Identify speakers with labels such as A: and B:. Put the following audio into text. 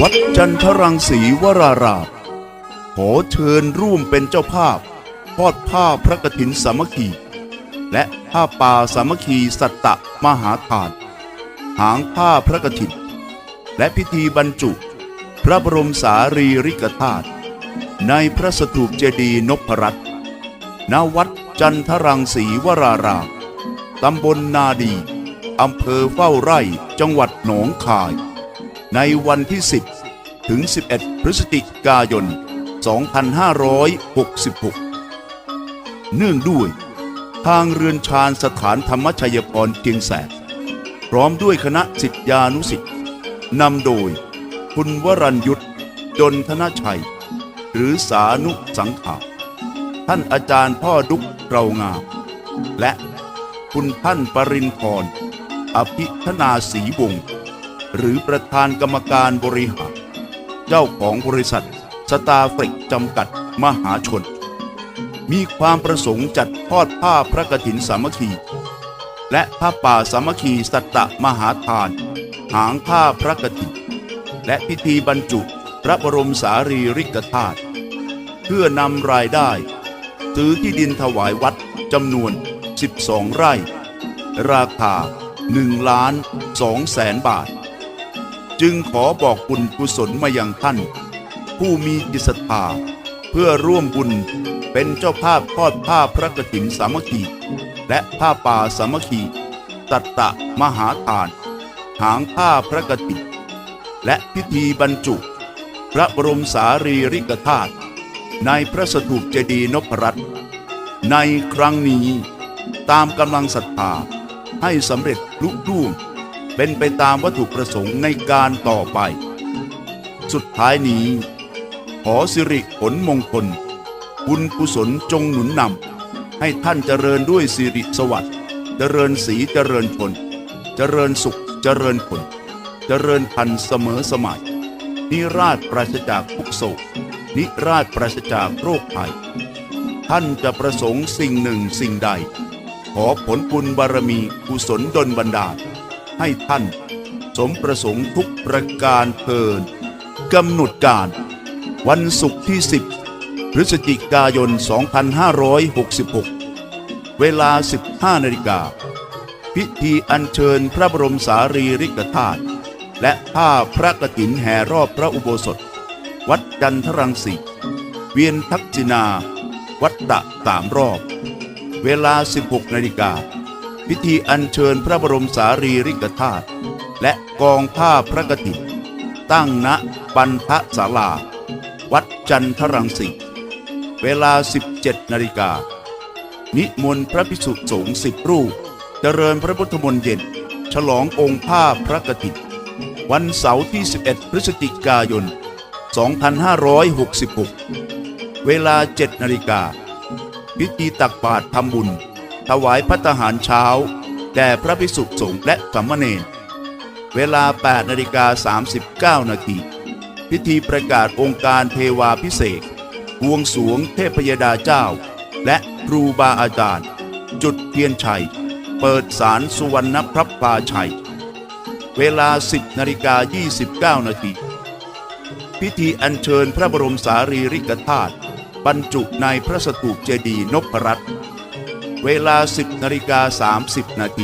A: วัดจันทรังสีวรารามขอเชิญร่วมเป็นเจ้าภาพทอดผ้าพระกฐินสามัคคี และผ้าป่าสามัคคีสัตตะมหาทาน หางผ้าพระกฐิน และพิธีบรรจุ พระบรมสารีริกธาตุในพระสถูปเจดีย์นพรัตน์ณวัดจันทรังสีวรารามตำบลนาดี อำเภอเฝ้าไร่จังหวัดหนองคาย ในวันที่ 10 ถึง 11 พฤศจิกายน 2566 เนื่องด้วย ทางเรือนชาญสถานธรรมชัยพรเกียงแสนพร้อมด้วยคณะสิทธานุสิทธิ์นำโดย คุณวรัญยุทธจนธนชัย หรือสานุสังขาท่านอาจารย์พ่อดุกเรางาม และคุณท่านปรินพรอภิธนาศรีวงศ์ หรือประธานกรรมการบริหาร เจ้าของบริษัท สตาเฟรกจำกัดมหาชน มีความประสงค์จัดทอดผ้าพระกฐินสามัคคี และผ้าป่าสามัคคีสัตตะมหาทาน หางผ้าพระกฐิน และพิธีบรรจุพระบรมสารีริกธาตุเพื่อนำรายได้ ซื้อที่ดินถวายวัดจำนวน 12 ไร่ ราคา1ล้าน2แสนบาท จึงขอบอกบุญกุศลมายังท่าน ผู้มีจิตศรัทธาเพื่อร่วมบุญเป็นเจ้าภาพทอดผ้าพระกฐินสามัคคีและผ้าป่าสามัคคีตัตตะมหาทาน หางผ้าพระกฐินและพิธีบรรจุ พระบรมสารีริกธาตุในพระสถูปเจดีย์นพรัตน์ในครั้งนี้ตามกำลังศรัทธาให้สำเร็จลุล่วง เป็นไปตามวัตถุประสงค์ในการต่อไป สุดท้ายนี้ ขอสิริผลมงคลบุญกุศลจงหนุนนำให้ท่านเจริญด้วยสิริสวัสดิ์เจริญสีเจริญผลเจริญสุขเจริญผลเจริญพันเสมอสมัย นิราชปราศจากทุกโศก นิราชปราศจากโรคภัย ท่านจะประสงค์สิ่งหนึ่งสิ่งใด ขอผลบุญบารมีกุศลดลบันดาล ให้ท่าน สมประสงค์ทุกประการเทินกำหนดการวันศุกร์ที่ 10 พฤศจิกายน 2566 เวลา 15นาฬิกาพิธีอัญเชิญพระบรมสารีริกธาตุและผ้าพระกฐินแห่รอบพระอุโบสถ วัดจันทรังสีเวียนทักษินา วัดตะสามรอบ เวลา 16นาฬิกา พิธีอัญเชิญพระบรมสารีริกธาตุและกองผ้าพระกฐินตั้งณปันทศาลา วัดจันทรังสีเวลา 17นาฬิกา นิมนต์พระภิกษุสงฆ์สิบรูป เจริญพระพุทธมนต์เย็น ฉลององค์ผ้าพระกฐินวันเสาร์ที่ 11 พฤศจิกายน 2566 เวลา 7 นาฬิกา พิธีตักบาตรทำบุญ ถวายพัตหารเช้า แด่พระภิกษุสงฆ์และสามเณรเวลา 8นาฬิกา39 นาที พิธีประกาศองค์การเทวาพิเศษบวงสวงเทพยดาเจ้า และครูบาอาจารย์ จุดเทียนชัย เปิดสารสุวรรณพระพลาชัย เวลา 10นาฬิกา29 นาที พิธีอัญเชิญพระบรมสารีริกธาตุบรรจุในพระสถูปเจดีย์นพรัตน์ เวลา 10นาฬิกา30 นาที